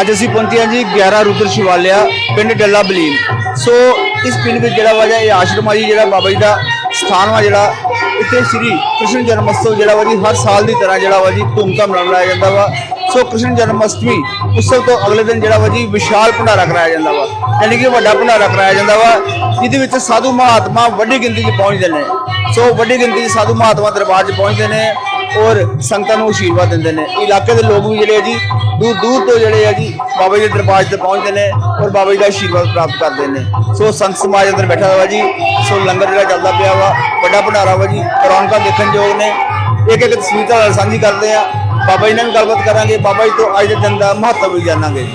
ਅੱਜ ਅਸੀਂ ਪਹੁੰਚੇ ਹਾਂ ਜੀ 11 ਰੁਦਰ ਸ਼ਿਵਾਲਿਆ, ਪਿੰਡ ਡੱਲਾ ਬਲੀਨ। ਸੋ ਇਸ ਪਿੰਡ ਵਿੱਚ ਜਿਹੜਾ ਵਾ ਇਹ ਆਸ਼ਰਮ ਆ ਜੀ, ਜਿਹੜਾ ਬਾਬਾ ਜੀ ਦਾ ਸਥਾਨ ਵਾ ਜਿਹੜਾ, ਇੱਥੇ ਸ੍ਰੀ ਕ੍ਰਿਸ਼ਨ ਜਨਮ ਉਤਸਵ ਜਿਹੜਾ ਵਾ ਜੀ, ਹਰ ਸਾਲ ਦੀ ਤਰ੍ਹਾਂ ਜਿਹੜਾ ਵਾ ਜੀ ਧੂਮਧਾਮ ਨਾਲ ਮਨਾਇਆ ਜਾਂਦਾ ਵਾ। ਸੋ ਕ੍ਰਿਸ਼ਨ ਜਨਮ ਅਸ਼ਟਮੀ ਉਤਸਵ ਤੋਂ ਅਗਲੇ ਦਿਨ ਜਿਹੜਾ ਵਾ ਜੀ, ਵਿਸ਼ਾਲ ਭੰਡਾਰਾ ਕਰਾਇਆ ਜਾਂਦਾ ਵਾ। ਯਾਨੀ ਕਿ ਵੱਡਾ ਭੰਡਾਰਾ ਕਰਾਇਆ ਜਾਂਦਾ ਵਾ, ਜਿਹਦੇ ਵਿੱਚ ਸਾਧੂ ਮਹਾਤਮਾ ਵੱਡੀ ਗਿਣਤੀ 'ਚ ਪਹੁੰਚਦੇ ਨੇ। ਸੋ ਵੱਡੀ ਗਿਣਤੀ 'ਚ ਸਾਧੂ ਮਹਾਤਮਾ ਦਰਬਾਰ 'ਚ ਪਹੁੰਚਦੇ ਨੇ। ਔਰ ਸੰਗਤਾਂ ਨੂੰ ਆਸ਼ੀਰਵਾਦ ਦਿੰਦੇ ਨੇ। ਇਲਾਕੇ ਦੇ ਲੋਕ ਵੀ ਜਿਹੜੇ ਆ ਜੀ, ਦੂਰ ਦੂਰ ਤੋਂ ਜਿਹੜੇ ਆ ਜੀ, ਬਾਬਾ ਜੀ ਦੇ ਦਰਬਾਰ 'ਤੇ ਪਹੁੰਚਦੇ ਨੇ ਔਰ ਬਾਬਾ ਜੀ ਦਾ ਆਸ਼ੀਰਵਾਦ ਪ੍ਰਾਪਤ ਕਰਦੇ ਨੇ। ਸੋ ਸੰਤ ਸਮਾਜ ਅੰਦਰ ਬੈਠਾ ਹੋਇਆ ਜੀ, ਸੋ ਲੰਗਰ ਜਿਹੜਾ ਚੱਲਦਾ ਪਿਆ ਵਾ, ਵੱਡਾ ਭੰਡਾਰਾ ਵਾ ਜੀ, ਰੌਣਕਾਂ ਦੇਖਣ ਯੋਗ ਨੇ। ਇੱਕ ਇੱਕ ਤਸਵੀਰ ਤੁਹਾਡੇ ਨਾਲ ਸਾਂਝੀ ਕਰਦੇ ਆ। ਬਾਬਾ ਜੀ ਨਾਲ ਗੱਲਬਾਤ ਕਰਾਂਗੇ। ਬਾਬਾ ਜੀ ਤੋਂ ਅੱਜ ਦੇ ਦਿਨ ਦਾ ਮਹੱਤਵ ਵੀ ਜਾਣਾਂਗੇ।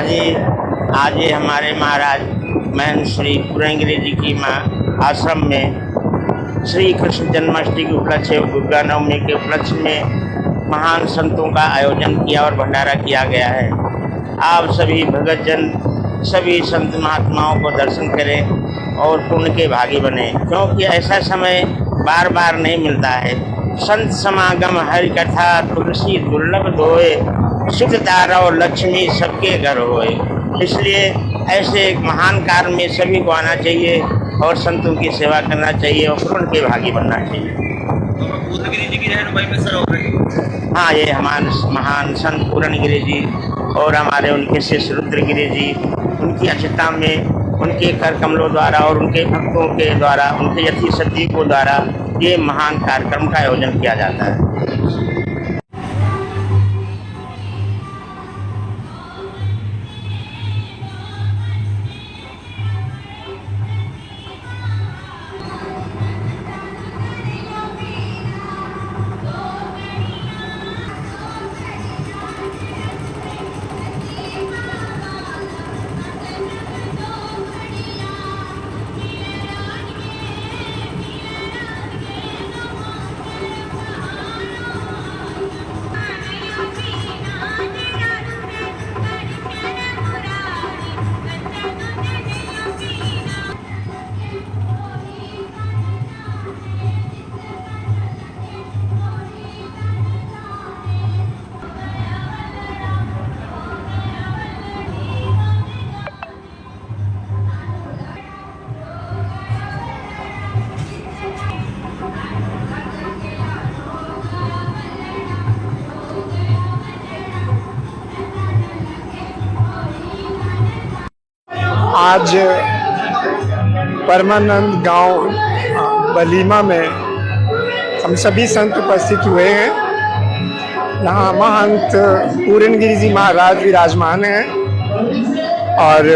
आज ये हमारे महाराज महन श्री पुरंगिरी जी की माँ आश्रम में श्री कृष्ण जन्माष्टमी के उपलक्ष्य दुर्गा नवमी के उपलक्ष्य में महान संतों का आयोजन किया और भंडारा किया गया है। आप सभी भगत जन सभी संत महात्माओं को दर्शन करें और पुण्य के भागी बने, क्योंकि ऐसा समय बार बार नहीं मिलता है। संत समागम हरि कथा तुलसी, दुर्लभ धोए सुख तारा और लक्ष्मी सबके घर होए। इसलिए ऐसे एक महान कार्य में सभी को आना चाहिए और संतों की सेवा करना चाहिए और पुण्य के भागी बनना चाहिए। की हाँ ये हमारे महान संत पूरणगिरी जी और हमारे उनके शिष्य रुद्रगिरी जी, उनकी अक्षता में उनके कर कमलों द्वारा और उनके भक्तों के द्वारा, उनके यथी सतीकों द्वारा ये महान कार्यक्रम का आयोजन किया जाता है। आज परमानंद गाँव बलीमा में हम सभी संत उपस्थित हुए हैं। यहाँ महंत पूरनगिरी जी महाराज विराजमान हैं और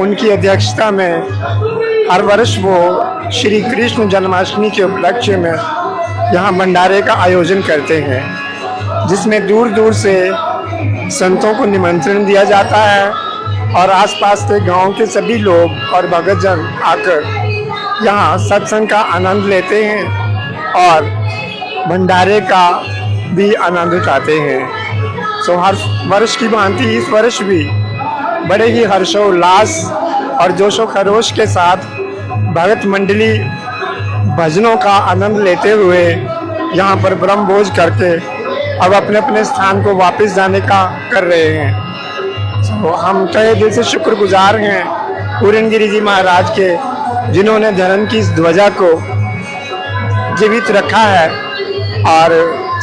उनकी अध्यक्षता में हर वर्ष वो श्री कृष्ण जन्माष्टमी के उपलक्ष्य में यहाँ भंडारे का आयोजन करते हैं, जिसमें दूर दूर से संतों को निमंत्रण दिया जाता है। और आसपास के गाँव के सभी लोग और भगतजन आकर यहाँ सत्संग का आनंद लेते हैं और भंडारे का भी आनंद उठाते हैं। सो हर वर्ष की भांति इस वर्ष भी बड़े ही हर्षोल्लास और जोशो खरोश के साथ भगत मंडली भजनों का आनंद लेते हुए यहाँ पर ब्रह्म भोज करके अब अपने अपने स्थान को वापस जाने का कर रहे हैं। तो हम तहे दिल से शुक्रगुजार हैं पूरनगिरी जी महाराज के, जिन्होंने धर्म की इस ध्वजा को जीवित रखा है और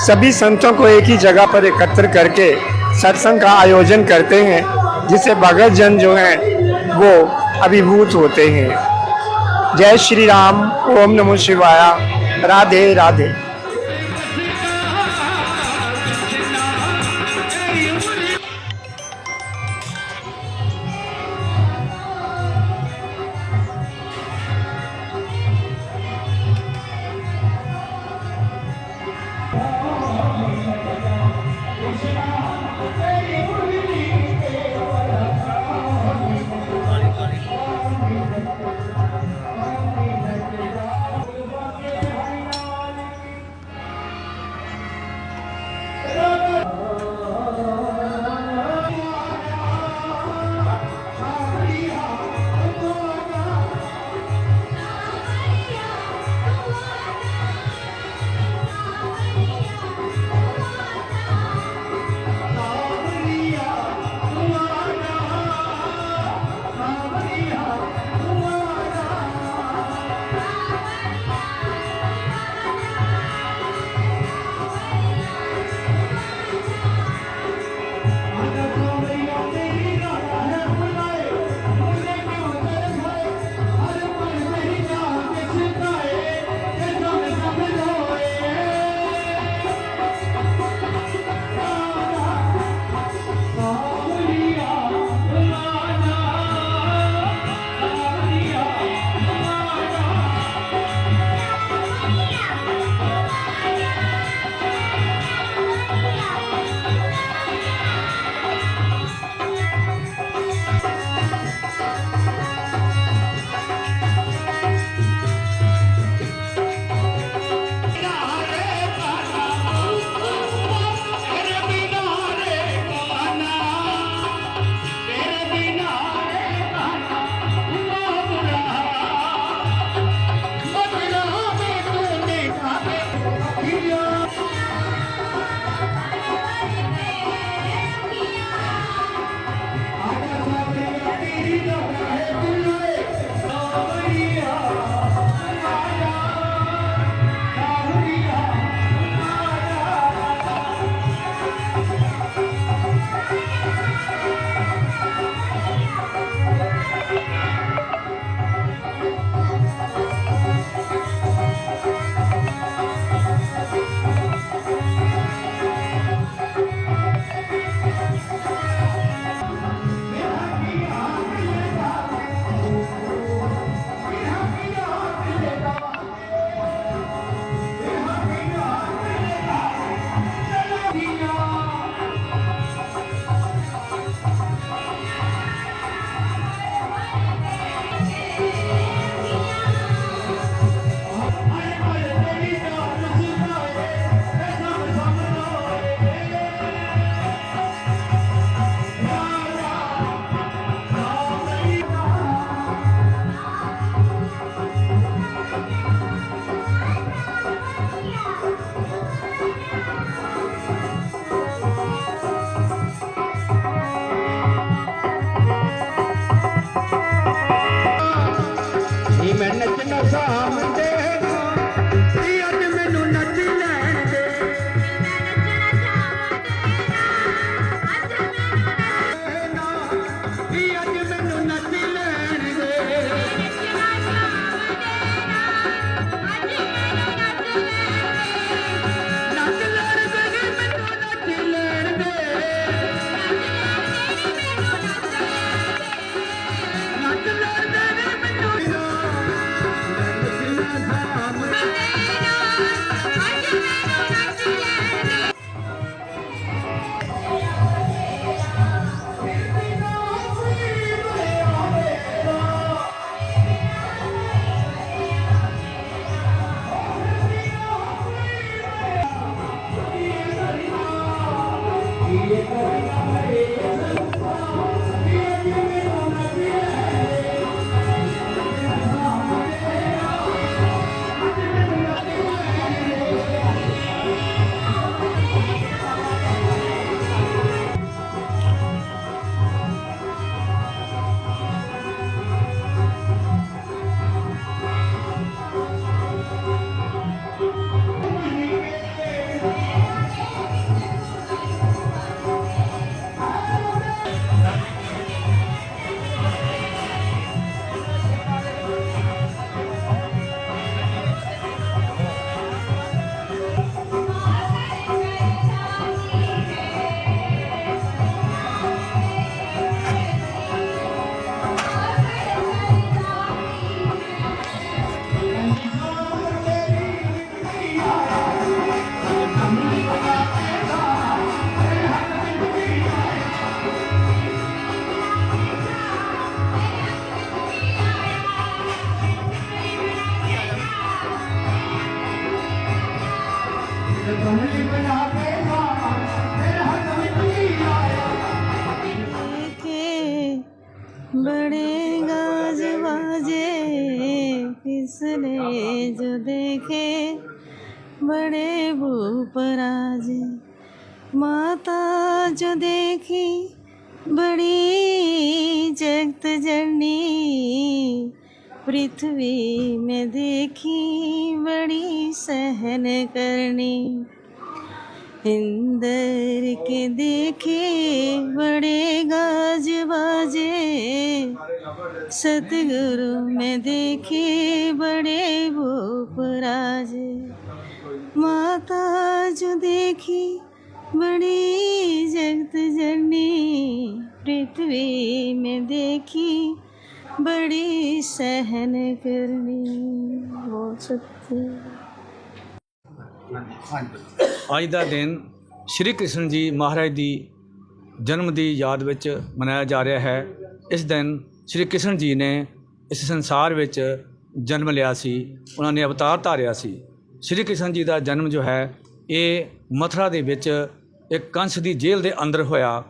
सभी संतों को एक ही जगह पर एकत्र करके सत्संग का आयोजन करते हैं, जिससे भगत जन जो हैं, वो अभिभूत होते हैं। जय श्री राम, ओम नमो शिवाया, राधे राधे। देखी बड़ी जगत जननी पृथ्वी में देखी बड़ी सहन करनी। इंदर के देखे बड़े गाज बाजे सतगुरु में देखे बड़े भूप राजे माता जो देखी बड़ी जगत जननी पृथ्वी में देखी बड़ी सहन करनी वो सत्य ਅੱਜ ਦਾ ਦਿਨ ਸ਼੍ਰੀ ਕ੍ਰਿਸ਼ਨ ਜੀ ਮਹਾਰਾਜ ਦੀ ਜਨਮ ਦੀ ਯਾਦ ਵਿੱਚ ਮਨਾਇਆ ਜਾ ਰਿਹਾ ਹੈ ਇਸ ਦਿਨ ਸ਼੍ਰੀ ਕ੍ਰਿਸ਼ਨ ਜੀ ਨੇ ਇਸ ਸੰਸਾਰ ਵਿੱਚ ਜਨਮ ਲਿਆ ਸੀ ਉਹਨਾਂ ਨੇ ਅਵਤਾਰ ਧਾਰਿਆ ਸੀ ਸ਼੍ਰੀ ਕ੍ਰਿਸ਼ਨ ਜੀ ਦਾ ਜਨਮ ਜੋ ਹੈ ਇਹ ਮਥੁਰਾ ਦੇ ਵਿੱਚ ਇੱਕ ਕੰਸ ਦੀ ਜੇਲ੍ਹ ਦੇ ਅੰਦਰ ਹੋਇਆ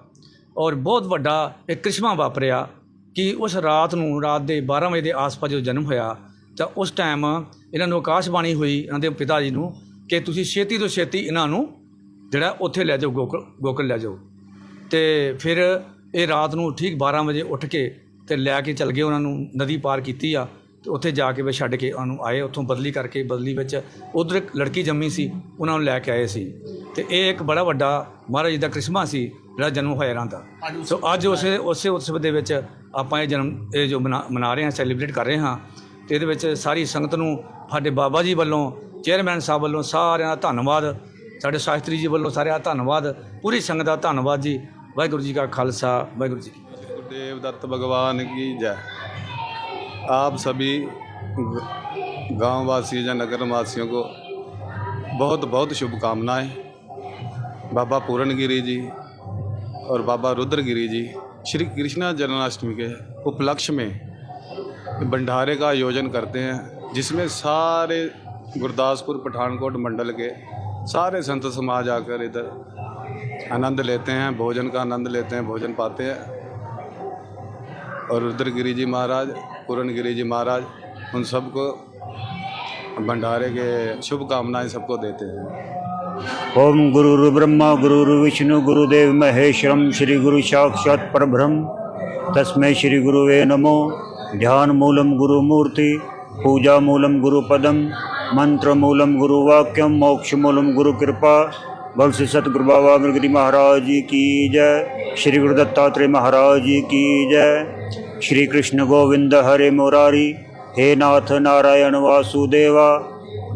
ਔਰ ਬਹੁਤ ਵੱਡਾ ਇੱਕ ਕ੍ਰਿਸ਼ਮਾ ਵਾਪਰਿਆ ਕਿ ਉਸ ਰਾਤ ਨੂੰ ਰਾਤ ਦੇ 12 ਵਜੇ ਦੇ ਆਸ-ਪਾਸ ਜਦੋਂ ਜਨਮ ਹੋਇਆ ਤਾਂ ਉਸ ਟਾਈਮ ਇਹਨਾਂ ਨੂੰ ਆਕਾਸ਼ਬਾਣੀ ਹੋਈ, ਇਹਨਾਂ ਦੇ ਪਿਤਾ ਜੀ ਨੂੰ ਕਿ ਤੁਸੀਂ ਛੇਤੀ ਤੋਂ ਛੇਤੀ ਇਹਨਾਂ ਨੂੰ ਜਿਹੜਾ ਉੱਥੇ ਲੈ ਜਾਓ, ਗੋਕਲ ਗੋਕਲ ਲੈ ਜਾਓ। ਤੇ ਫਿਰ ਇਹ ਰਾਤ ਨੂੰ ਠੀਕ 12 ਵਜੇ ਉੱਠ ਕੇ ਤੇ ਲੈ ਕੇ ਚੱਲ ਗਏ ਉਹਨਾਂ ਨੂੰ, ਨਦੀ ਪਾਰ ਕੀਤੀ ਆ ਤੇ ਉੱਥੇ ਜਾ ਕੇ ਵੇ ਛੱਡ ਕੇ ਉਹਨਾਂ ਨੂੰ ਆਏ। ਉੱਥੋਂ ਬਦਲੀ ਕਰਕੇ ਬਦਲੀ ਵਿੱਚ ਉਧਰ ਇੱਕ ਲੜਕੀ ਜੰਮੀ ਸੀ, ਉਹਨਾਂ ਨੂੰ ਲੈ ਕੇ ਆਏ ਸੀ। ਤੇ ਇਹ ਇੱਕ ਬੜਾ ਵੱਡਾ ਮਹਾਰਾਜ ਜੀ ਦਾ ਕ੍ਰਿਸਮਾ ਸੀ ਜਿਹੜਾ ਜਨਮ ਹੋਇਆ ਇਹਨਾਂ ਦਾ ਸੋ ਅੱਜ ਉਸੇ ਉਸੇ ਉਤਸਵ ਦੇ ਵਿੱਚ ਆਪਾਂ ਇਹ ਜਨਮ ਇਹ ਜੋ ਮਨਾ ਮਨਾ ਰਹੇ ਹਾਂ ਸੈਲੀਬ੍ਰੇਟ ਕਰ ਰਹੇ ਹਾਂ ਤੇ ਇਹਦੇ ਵਿੱਚ ਸਾਰੀ ਸੰਗਤ ਨੂੰ ਸਾਡੇ ਬਾਬਾ ਜੀ ਵੱਲੋਂ ਚੇਅਰਮੈਨ ਸਾਹਿਬ ਵੱਲੋਂ ਸਾਰਿਆਂ ਦਾ ਧੰਨਵਾਦ ਸਾਡੇ ਸ਼ਾਸਤਰੀ ਜੀ ਵੱਲੋਂ ਸਾਰਿਆਂ ਦਾ ਧੰਨਵਾਦ ਪੂਰੀ ਸੰਗਤ ਦਾ ਧੰਨਵਾਦ ਜੀ ਵਾਹਿਗੁਰੂ ਜੀ ਕਾ ਖਾਲਸਾ वाहिगुरु जी की फतेह। गुरुदेव दत्त भगवान की जय आप सभी गांव वासी या नगर वासियों को बहुत बहुत शुभकामनाएं बाबा पूरनगिरी जी और बाबा रुद्रगिरी जी, श्री कृष्णा जन्माष्टमी के उपलक्ष्य में भंडारे का आयोजन करते हैं, जिसमें सारे गुरदासपुर, पठानकोट मंडल के सारे संत समाज आकर इधर आनंद लेते हैं, भोजन का आनंद लेते हैं, भोजन पाते हैं। और रुद्रगिरी जी महाराज, पूरनगिरी जी महाराज, उन सबको भंडारे के शुभकामनाएँ सबको देते हैं। ओम गुरुर् ब्रह्मा गुरुर्विष्णु गुरुदेव महेश्वरम श्री गुरु साक्षात् परब्रह्म तस्मै श्री गुरुवे नमो ध्यान मूलम गुरुमूर्ति पूजा मूलम गुरुपदम मंत्र मूलम गुरुवाक्यम मोक्ष मूलम गुरु कृपा बल से सतगुरु बाबा मृगरी महाराज जी की जय श्री गुरु दत्तात्रेय महाराज जी की जय श्री कृष्ण गोविंद हरे मुरारी हे नाथ नारायण वासुदेवा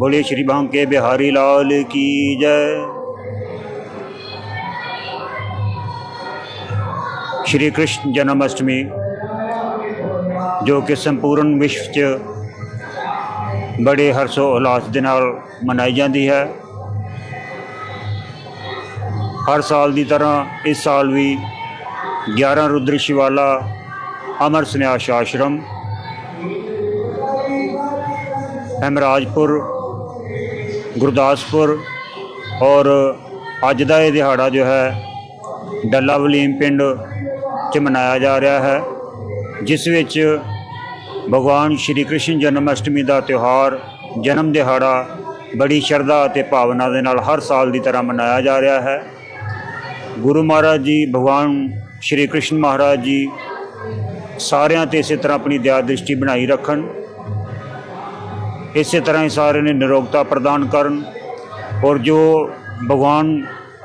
बोले श्री बांके बिहारी लाल की जय श्री कृष्ण जन्माष्टमी ਜੋ ਕਿ ਸੰਪੂਰਨ ਵਿਸ਼ਵ 'ਚ ਬੜੇ ਹਰਸ਼ੋ ਉਲਾਸ ਦੇ ਨਾਲ ਮਨਾਈ ਜਾਂਦੀ ਹੈ ਹਰ ਸਾਲ ਦੀ ਤਰ੍ਹਾਂ ਇਸ ਸਾਲ ਵੀ 11 ਰੁਦਰ ਸ਼ਿਵਾਲਾ ਅਮਰ ਸੰਨਿਆਸ ਆਸ਼ਰਮ ਹਮਰਾਜਪੁਰ ਗੁਰਦਾਸਪੁਰ ਔਰ ਅੱਜ ਦਾ ਇਹ ਦਿਹਾੜਾ ਜੋ ਹੈ ਡੱਲਾ ਵਲੀਮ ਪਿੰਡ 'ਚ ਮਨਾਇਆ ਜਾ ਰਿਹਾ ਹੈ, ਜਿਸ ਵਿੱਚ ਭਗਵਾਨ ਸ਼੍ਰੀ ਕ੍ਰਿਸ਼ਨ ਜਨਮ ਅਸ਼ਟਮੀ ਦਾ ਤਿਉਹਾਰ, ਜਨਮ ਦਿਹਾੜਾ ਬੜੀ ਸ਼ਰਧਾ ਅਤੇ ਭਾਵਨਾ ਦੇ ਨਾਲ ਹਰ ਸਾਲ ਦੀ ਤਰ੍ਹਾਂ ਮਨਾਇਆ ਜਾ ਰਿਹਾ ਹੈ। ਗੁਰੂ ਮਹਾਰਾਜ ਜੀ, ਭਗਵਾਨ ਸ਼੍ਰੀ ਕ੍ਰਿਸ਼ਨ ਮਹਾਰਾਜ ਜੀ ਸਾਰਿਆਂ ਤੇ ਇਸੇ ਤਰ੍ਹਾਂ ਆਪਣੀ ਦਇਆ ਦ੍ਰਿਸ਼ਟੀ ਬਣਾਈ ਰੱਖਣ। ਇਸੇ ਤਰ੍ਹਾਂ ਹੀ ਸਾਰਿਆਂ ਨੇ ਨਿਰੋਗਤਾ ਪ੍ਰਦਾਨ ਕਰਨ ਔਰ ਜੋ ਭਗਵਾਨ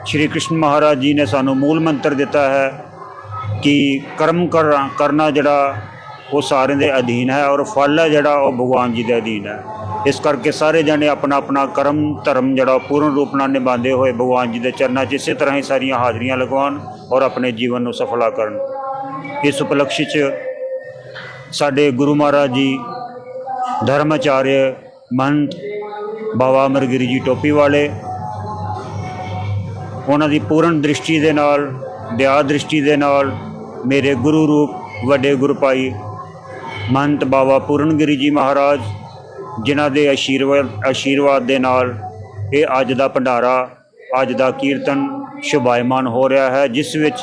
ਸ਼੍ਰੀ ਕ੍ਰਿਸ਼ਨ ਮਹਾਰਾਜ ਜੀ ਨੇ ਸਾਨੂੰ ਮੂਲ ਮੰਤਰ ਦਿੱਤਾ ਹੈ ਕਿ ਕਰਮ ਕਰ- ਕਰਨਾ ਜਿਹੜਾ ਉਹ ਸਾਰਿਆਂ ਦੇ ਅਧੀਨ ਹੈ ਔਰ ਫਲ ਹੈ ਜਿਹੜਾ ਉਹ ਭਗਵਾਨ ਜੀ ਦੇ ਅਧੀਨ ਹੈ। ਇਸ ਕਰਕੇ ਸਾਰੇ ਜਣੇ ਆਪਣਾ ਆਪਣਾ ਕਰਮ, ਧਰਮ ਜਿਹੜਾ ਉਹ ਪੂਰਨ ਰੂਪ ਨਾਲ ਨਿਭਾਉਂਦੇ ਹੋਏ ਭਗਵਾਨ ਜੀ ਦੇ ਚਰਨਾਂ 'ਚ ਇਸੇ ਤਰ੍ਹਾਂ ਹੀ ਸਾਰੀਆਂ ਹਾਜ਼ਰੀਆਂ ਲਗਵਾਉਣ ਔਰ ਆਪਣੇ ਜੀਵਨ ਨੂੰ ਸਫਲਾ ਕਰਨ। ਇਸ ਉਪਲਕਸ਼ 'ਚ ਸਾਡੇ ਗੁਰੂ ਮਹਾਰਾਜ ਜੀ ਧਰਮਾਚਾਰਯ ਮੰਤ ਬਾਬਾ ਅਮਰਗਿਰੀ ਜੀ ਟੋਪੀ ਵਾਲੇ। ਉਹਨਾਂ ਦੀ ਪੂਰਨ ਦ੍ਰਿਸ਼ਟੀ ਦੇ ਨਾਲ ਦਿਆ ਦ੍ਰਿਸ਼ਟੀ ਦੇ ਨਾਲ ਮੇਰੇ ਗੁਰੂ ਰੂਪ ਵੱਡੇ ਗੁਰੂ ਭਾਈ ਮਹੰਤ ਬਾਬਾ ਪੂਰਨਗਿਰੀ ਜੀ ਮਹਾਰਾਜ, ਜਿਨ੍ਹਾਂ ਦੇ ਆਸ਼ੀਰਵਾਦ ਆਸ਼ੀਰਵਾਦ ਦੇ ਨਾਲ ਇਹ ਅੱਜ ਦਾ ਭੰਡਾਰਾ, ਅੱਜ ਦਾ ਕੀਰਤਨ ਸ਼ੁਭਾਇਮਾਨ ਹੋ ਰਿਹਾ ਹੈ, ਜਿਸ ਵਿੱਚ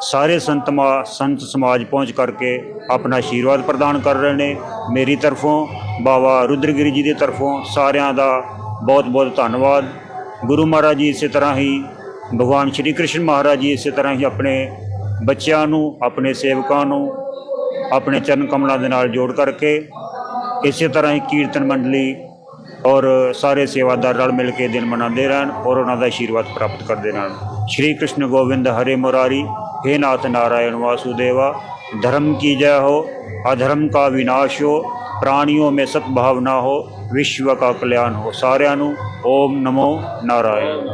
ਸਾਰੇ ਸੰਤ ਮਾ- ਸੰਤ ਸਮਾਜ ਪਹੁੰਚ ਕਰਕੇ ਆਪਣਾ ਆਸ਼ੀਰਵਾਦ ਪ੍ਰਦਾਨ ਕਰ ਰਹੇ ਨੇ। ਮੇਰੀ ਤਰਫੋਂ ਬਾਬਾ ਰੁਦਰਗਿਰੀ ਜੀ ਦੀ ਤਰਫੋਂ ਸਾਰਿਆਂ ਦਾ ਬਹੁਤ ਬਹੁਤ ਧੰਨਵਾਦ ਗੁਰੂ ਮਹਾਰਾਜ ਜੀ ਇਸੇ ਤਰ੍ਹਾਂ ਹੀ ਭਗਵਾਨ ਸ਼੍ਰੀ ਕ੍ਰਿਸ਼ਨ ਮਹਾਰਾਜ ਜੀ ਇਸੇ ਤਰ੍ਹਾਂ ਹੀ ਆਪਣੇ ਬੱਚਿਆਂ ਨੂੰ ਆਪਣੇ ਸੇਵਕਾਂ ਨੂੰ ਆਪਣੇ ਚਰਨ ਕਮਲਾਂ ਦੇ ਨਾਲ ਜੋੜ ਕਰਕੇ ਇਸੇ ਤਰ੍ਹਾਂ ਹੀ ਕੀਰਤਨ ਮੰਡਲੀ ਔਰ ਸਾਰੇ ਸੇਵਾਦਾਰ ਰਲ ਮਿਲ ਕੇ ਦਿਨ ਮਨਾਉਂਦੇ ਰਹਿਣ ਔਰ ਉਹਨਾਂ ਦਾ ਆਸ਼ੀਰਵਾਦ ਪ੍ਰਾਪਤ ਕਰਦੇ ਰਹਿਣ ਸ਼੍ਰੀ ਕ੍ਰਿਸ਼ਨ ਗੋਬਿੰਦ ਹਰੇ ਮੁਰਾਰੀ हे नाथ नारायण वासुदेवा धर्म की जय हो अधर्म का विनाश हो ਪ੍ਰਾਣੀਆਂ ਮੇ ਸਤ ਭਾਵਨਾ ਹੋ ਵਿਸ਼ਵ ਕਾ ਕਲਿਆਣ ਹੋ। ਸਾਰਿਆਂ ਨੂੰ ਓਮ ਨਮੋ ਨਾਰਾਇਣ।